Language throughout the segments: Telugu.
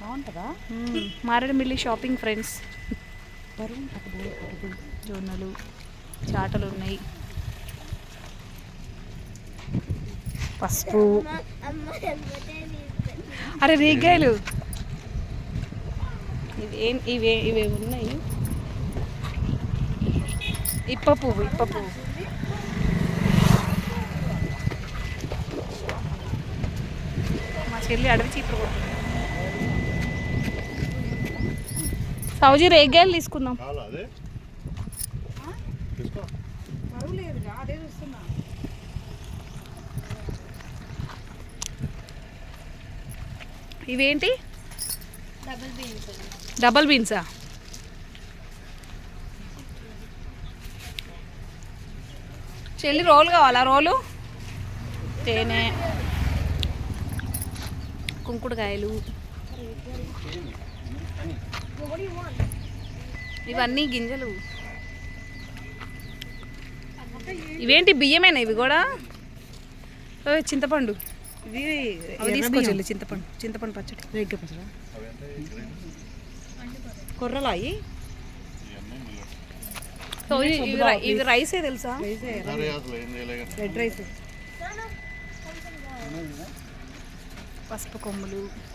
బాగుంటుందా? Maredumilli shopping friends. జొన్నలు చాటలు ఉన్నాయి. పసుపు. అరే రేగాయలు. ఇవేం ఇవే ఇవే ఉన్నాయి. ఇప్ప పువ్వు ఇప్ప పువ్వు. మా చెల్లి అడవి చీపురు కొడుతుంది. సౌజీ రేగాయలు తీసుకుందాం. ఇవేంటి? డబల్ బీన్సా చెల్లి రోలు కావాలా? రోలు? తేనె. కుంకుడుకాయలు. ఇవన్నీ గింజలు. ఇవేంటి బియ్యమేనా ఇవి కూడా? ఓయ్, చింతపండు. ఇది అవి తీసుకో చెల్లి చింతపండు. చింతపండు పచ్చడి. రేగ్గా పచ్చడా? కొర్రలాయి ఇవి- ఇవి ఇవి రైసే తెలుసా? Red rice. పసుపు కొమ్ములు.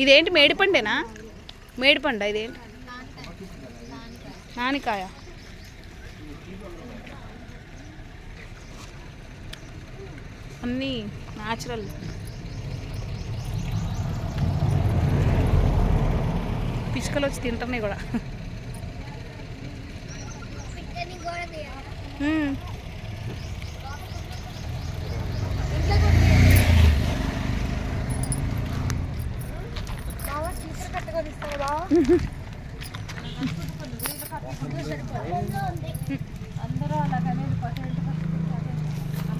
ఇదేంటి మేడిపండేనా? మేడిపండ ఇదేంటి? నానికాయ. అన్నీ న్యాచురల్. పిచ్చుకలు వచ్చి తింటున్నాయి కూడా.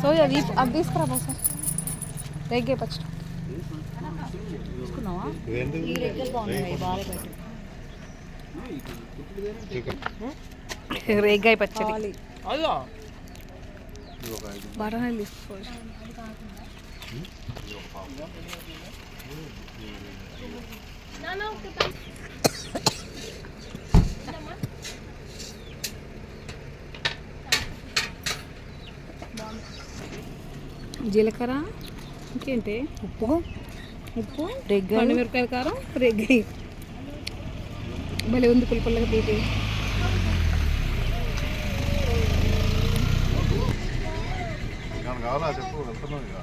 సో అది అది తీసుకురా బాబు. రేగే పచ్చడి. తీసుకున్నావా? ఈ రెగ్గలు బాగున్నాయి బాగా రేగాయ పచ్చడి. బఠానీలు తీసుకోవచ్చు జీలకర్ర ఇంకేంటి? ఉప్పు. ఉప్పు రెగ్గలు. మిరపకాయల కారం రేగాయి భలే ఉంది పుల్ల తీపి. ఇంకా కావాలా? చెప్పు వెళ్తున్నావు ఇక